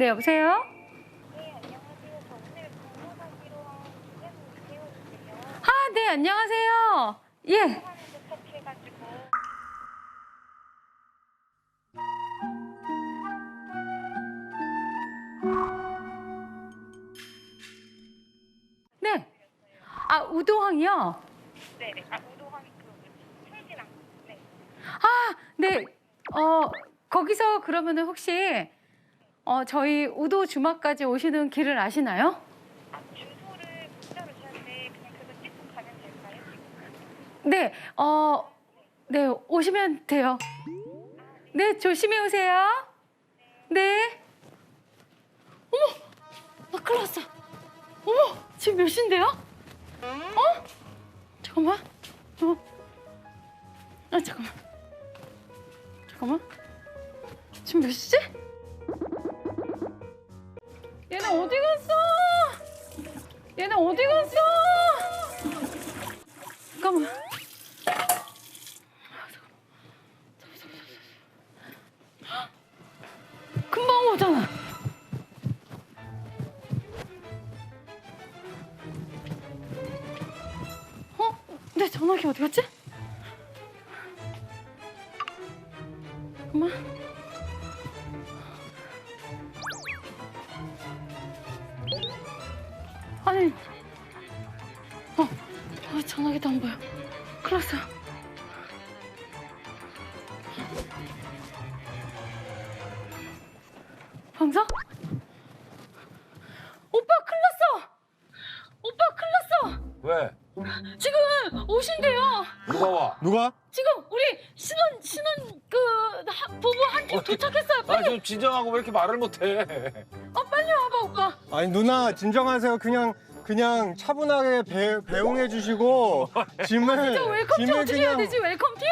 네, 여보세요? 네, 안녕하세요. 저 오늘 한 태우는데요. 아, 네, 안녕하세요. 예. 하는데 터치해가지고 네. 아, 우도항이요? 네 네. 아 우도함이 그 풀진항. 네. 아, 네. 어, 거기서 그러면은 혹시 어, 저희 우도 주막까지 오시는 길을 아시나요? 아 주소를 문자로 주셨는데 그냥 그거 찍고 가면 될까요? 네. 어, 네, 오시면 돼요. 네, 조심히 오세요. 네. 어머! 나 큰일 났어. 어머! 지금 몇 시인데요? 어? 잠깐만. 어. 아, 잠깐만. 잠깐만. 지금 몇 시지? 얘네 어디 갔어? 얘네 어디 갔어? 잠깐만. 금방 오잖아. 어? 내 전화기 어디 갔지? 방석? 오빠 큰일 났어! 오빠 큰일 났어! 왜? 지금 오신대요. 누가 와? 누가? 지금 우리 신혼 신혼 그 하- 부부 한팀 어떻게- 도착했어요. 아, 빨리 좀 진정하고 왜 이렇게 말을 못해? 어 빨리 와봐 오빠. 아니 누나 진정하세요. 그냥 그냥 차분하게 배, 배웅해 주시고 짐을 저 웰컴티 짐을 어떻게 해야 되지? 웰컴티?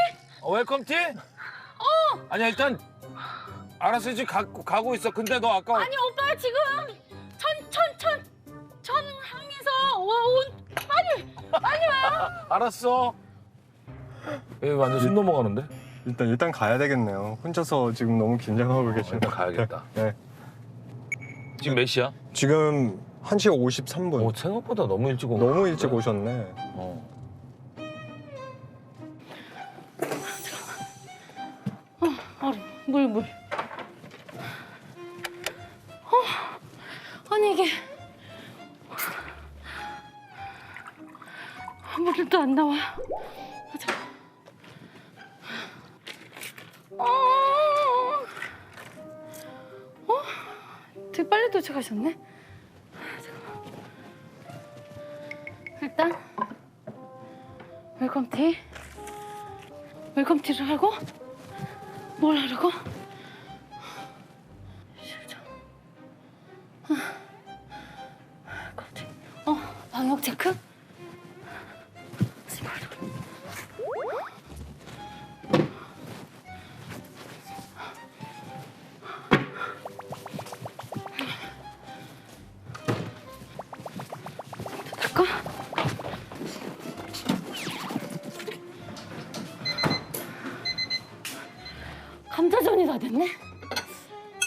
어, 웰컴티? 어. 아니야 일단 알았어 지금 가, 가고 있어. 근데 너 아까 아니 오빠 지금 천 천 천 천항에서 온 빨리 빨리 와요. 알았어. 얘 완전 숨 넘어가는데? 일단 일단 가야 되겠네요. 혼자서 지금 너무 긴장하고 계시는 일단 것 가야겠다. 네. 지금 몇 시야? 지금 1시 53분. 오 생각보다 너무 일찍 온 너무 일찍 오셨네. 어. 얼음 물 물. 이게 물도 안 나와. 아, 잠깐. 어, 어, 되게 빨리 도착하셨네. 일단 웰컴티, 웰컴티를 하고 뭘 하라고? 방역 체크? 제발. 될까? 감자전이 다 됐네.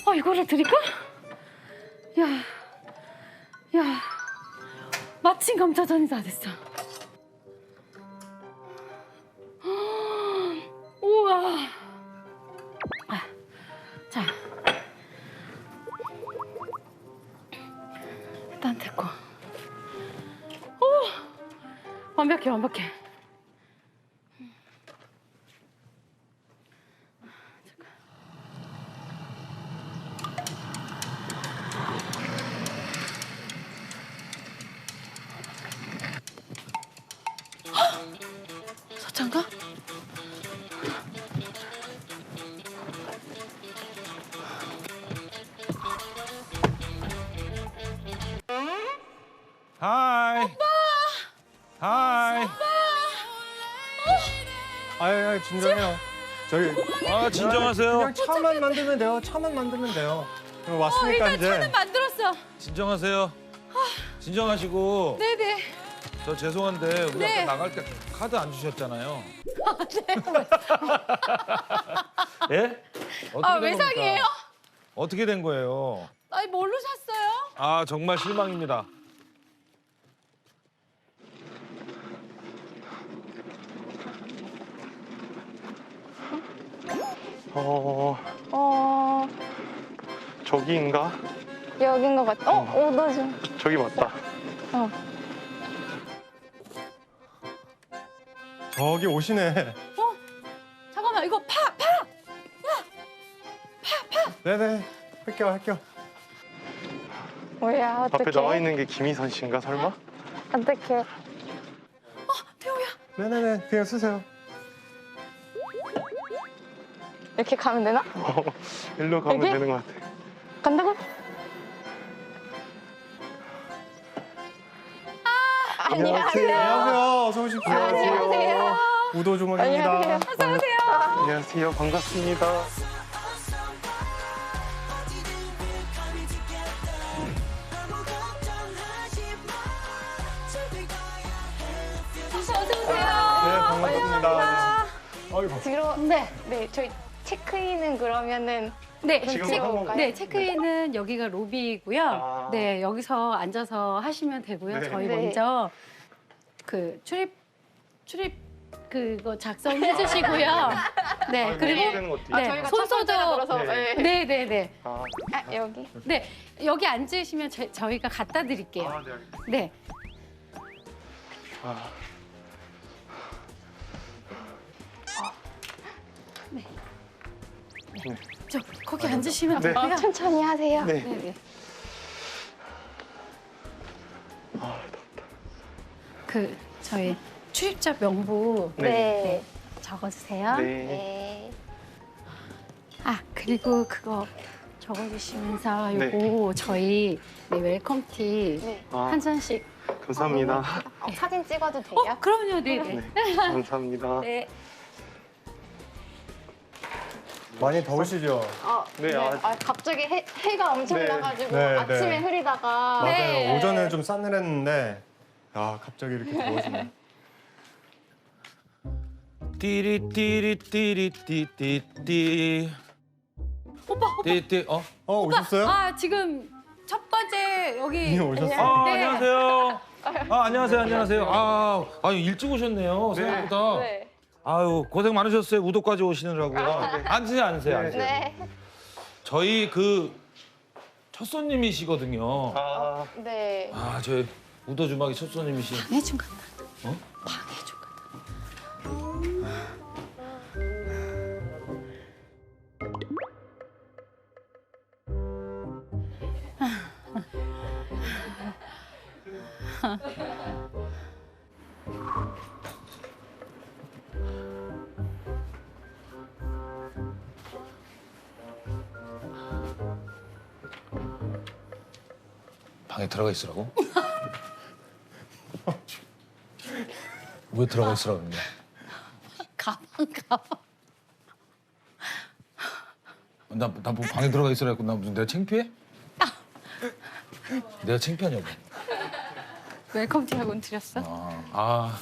어 이거를 드릴까? 야, 야, 마침 감자전이 다 됐어. 우와. 아, 자, 일단 됐고. 오, 완벽해, 완벽해. 비슷한가? 하이. 오빠. 하이. 오빠. 어? 아유, 아유 진정해요. 저희 아 진정하세요. 그냥 차만 만들면 돼요. 차만 만들면 돼요. 어, 왔으니까 어, 일단 이제. 차는 만들었어. 진정하세요. 아. 진정하시고. 네네. 저 죄송한데 우리 네. 아까 나갈 때 카드 안 주셨잖아요. 예? 어떻게 아, 된 외상이에요? 겁니까? 어떻게 된 거예요? 아니 뭘로 샀어요? 아 정말 실망입니다. 어 어 저기인가? 여긴 것 같아. 어 오더 좀. 저기 맞다. 저기 오시네. 잠깐만 이거 파 파. 네네. 할게요, 할게요. 뭐야 어떡해. 앞에 나와 있는 게 김희선 씨인가 설마? 어떡해. 태호야. 네네네. 그냥 쓰세요. 이렇게 가면 되나? 어, 일로 가면 여기? 되는 것 같아. 간다고? 안녕하세요. 안녕하세요. 어서 오십시오. 안녕하세요. 우도 주먹입니다. 안녕하세요. 안녕하세요. 반갑습니다. 어서 오세요. 네, 반갑습니다. 어이구. 뒤로. 네. 네 저희 체크인은 그러면은 네, 지금 체, 한번 네 체크인은 여기가 로비이고요. 아. 네, 여기서 앉아서 하시면 되고요. 네. 저희 네. 먼저 그 출입 출입 그거 작성해 주시고요. 네, 아, 그리고 되는 네, 저희가 손첫 번째라 소독. 그래서 네. 네. 네, 네, 네. 아, 아 여기. 네, 여기 앉으시면 저, 저희가 갖다 드릴게요. 아, 네. 알겠습니다. 네. 아, 저 거기 앉으시면 네. 되고요. 천천히 하세요. 네. 네, 네. 아, 그 저희 출입자 명부 네. 네. 적어주세요. 네. 네. 아 그리고 그거 적어주시면서 네. 요거 저희 네, 웰컴티 네. 아, 한 잔씩. 감사합니다. 어, 사진 찍어도 돼요? 어 그럼요, 네 네. 네. 감사합니다. 네. 많이 더우시죠? 어, 네, 아, 아, 갑자기 해, 해가 엄청 네. 나가지고 네, 아침에 네. 흐리다가 네. 맞아요. 오전에 좀 싸늘했는데 아 갑자기 이렇게 더워지네. 띠리 띠리 띠리 띠띠띠 오빠, 오빠. 띠띠 어? 어 오셨어요? 아 지금 첫 번째 여기. 이미 오셨어요? 아 네. 안녕하세요. 아 안녕하세요 안녕하세요. 아, 아 일찍 오셨네요 생각보다. 네. 아유 고생 많으셨어요 우도까지 오시느라고요. 앉으세요 앉으세요 앉으세요. 네. 저희 그 첫 손님이시거든요. 아, 네. 아 저희 우도 주막이 첫 손님이시. 방해준 간다. 어? 방해 들어가 있으라고? 왜 들어가 있으라고 그러냐? 가방 가방. 나, 나 뭐 방에 들어가 있으라 했고 나 무슨 내가 창피해? 내가 창피하냐고. 웰컴티 하고는 드렸어. 아, 아.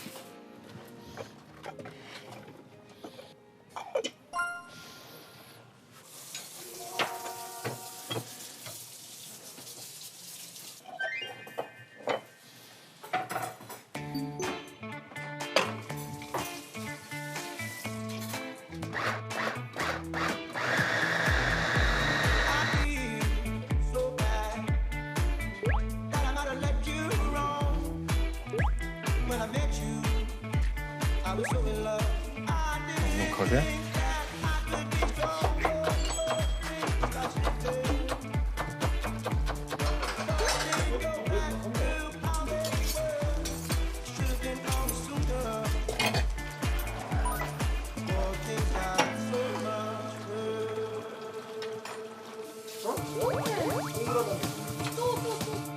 행복하게.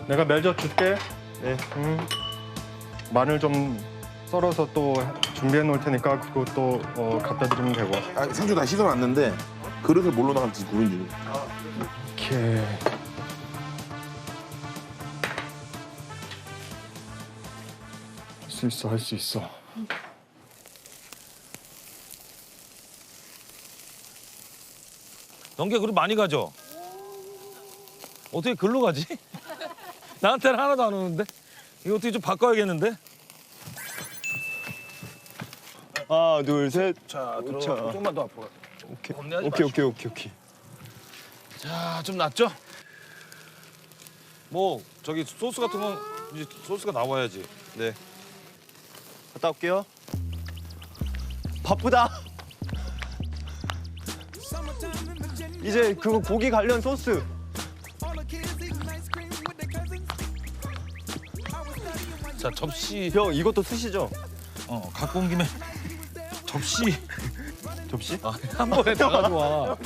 내가 멜젓 줄게. 네. 음. 마늘 좀 썰어서 또 준비해 놓을 테니까 그것도 어, 갖다 드리면 되고. 아, 상추 다 씻어놨는데 그릇을 뭘로 나갈지 고민 중. 이렇게. 할 수 있어, 할 수 있어. 넘게 그리 많이 가죠? 어떻게 글로 가지? 나한테는 하나도 안 오는데? 이거 어떻게 좀 바꿔야겠는데? 하나, 둘, 셋. 자, 들어. 자. 조금만 더 앞으로. 오케이. 오케이, 마시고. 오케이, 오케이, 오케이. 자, 좀 낫죠? 뭐 저기 소스 같은 건 이제 소스가 나와야지. 네. 갔다 올게요. 바쁘다. 이제 그거 고기 관련 소스. 자, 접시 형 이것도 쓰시죠? 어, 갖고 온 김에 접시 접시? 아, 한 번에 다 가져와.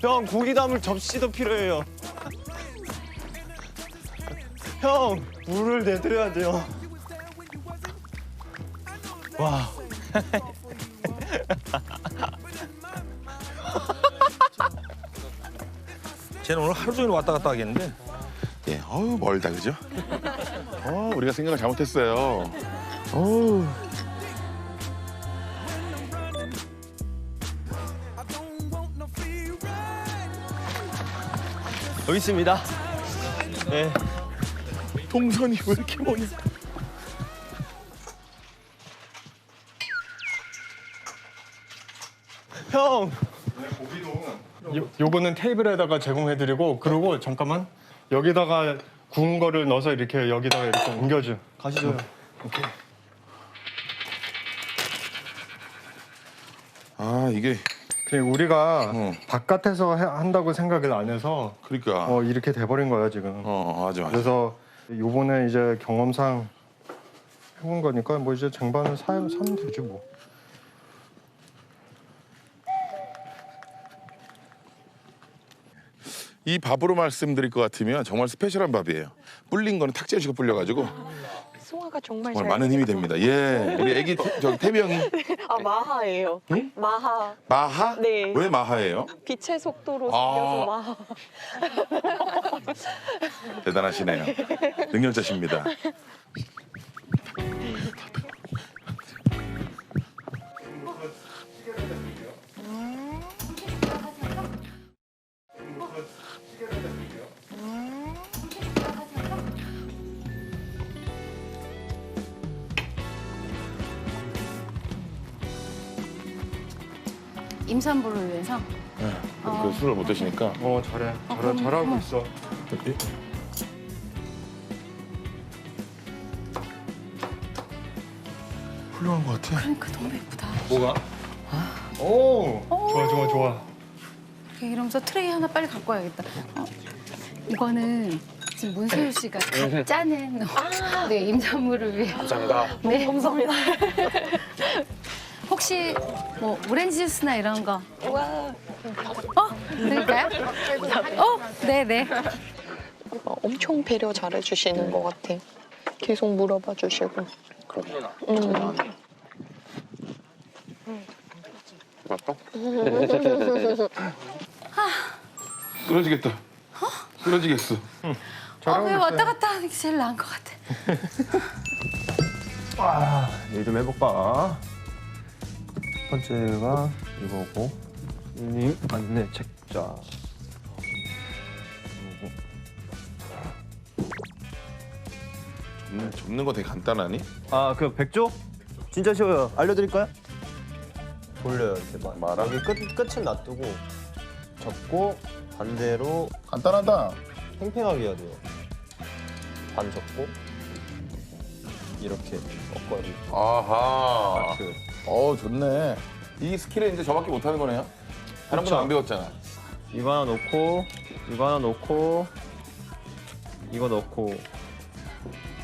형 고기 담을 접시도 필요해요. 형 물을 내드려야 돼요. 와. 쟤는 오늘 하루 종일 왔다 갔다 하겠는데. 예, 어우 멀다 그죠? 어, 우리가 생각을 잘못했어요. 어우. 여기 있습니다. 네. 동선이 왜 이렇게 머냐? 형. 요, 요거는 테이블에다가 제공해드리고 그리고 잠깐만 여기다가 구운 거를 넣어서 이렇게 여기다가 이렇게 옮겨줘. 가시죠. 아 이게 그냥 우리가 어. 바깥에서 해- 한다고 생각을 안 해서 그러니까 어, 이렇게 돼버린 거야 지금. 어 맞아 맞아. 그래서 요번에 이제 경험상 해본 거니까 뭐 이제 쟁반을 사, 사면 되지 뭐. 이 밥으로 말씀드릴 것 같으면 정말 스페셜한 밥이에요. 불린 거는 탁재현 씨가 불려가지고 소화가 정말 정말 잘 많은 힘이 됩니다. 예, 우리 애기 태- 저 태비 형이 아 마하예요. 마하 마하? 네. 왜 마하예요? 빛의 속도로 아. 생겨서 마하. 대단하시네요. 능력자십니다. 임산부를 위해서. 그 술을 못 드시니까 어 잘해, 잘 그럼 잘하고 어머. 있어. 훌륭한 것 같아. 그러니까 너무 예쁘다. 뭐가? 오, 오. 좋아 좋아 좋아. 이렇게 이러면서 트레이 하나 빨리 갖고 와야겠다. 어, 이거는 지금 문소율 씨가 각 짜낸 네, 임산부를 위해. 감사합니다. 네, 감사합니다. 혹시 뭐 오렌지 주스나 이런 거? 와 어? 드릴까요? 어? 네, 네. 엄청 배려 잘해주시는 것 같아. 계속 물어봐 주시고. 음. 쓰러지겠다. 쓰러지겠어. 어, 잘하고 왜 있어요. 왔다 갔다 하는 게 제일 나은 것 같아. 아, 일좀 해볼까? 첫 번째가 이거고, 이 안내 책자. 접는, 접는 거 되게 간단하니? 아, 그 백조? 진짜 쉬워요. 알려드릴까요? 돌려요, 이렇게 막. 말아? 여기 끝, 끝은 놔두고, 접고, 반대로 간단하다. 팽팽하게 해야 돼요. 반 접고, 이렇게 꺾어야 돼요. 아하. 그, 어 좋네. 이 스킬을 이제 저밖에 못하는 거네요. 다른 분은 안 배웠잖아. 이거 하나 놓고, 이거 하나 놓고, 이거 넣고,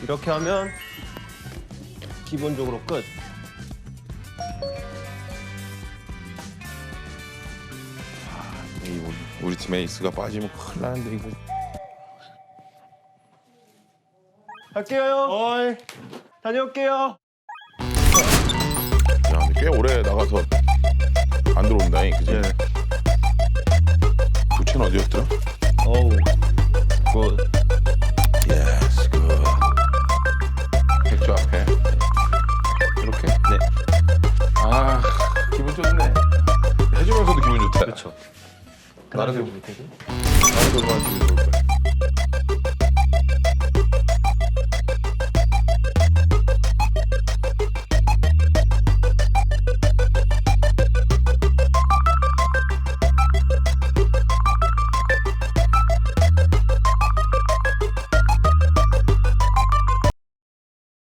이렇게 하면 기본적으로 끝. 이 우리, 우리 팀 에이스가 빠지면 큰일 나는데 이거. 갈게요. 어이. 다녀올게요. 꽤 오래 나가서 안 들어온다잉, 그지? 네. 부채는 어디였더라? 어우. 굿. 예스, 그 백조 앞에 이렇게. 네. 아, 기분 좋네. 해주면서도 기분 좋다. 그렇죠. 나는 기분 좋을 거야.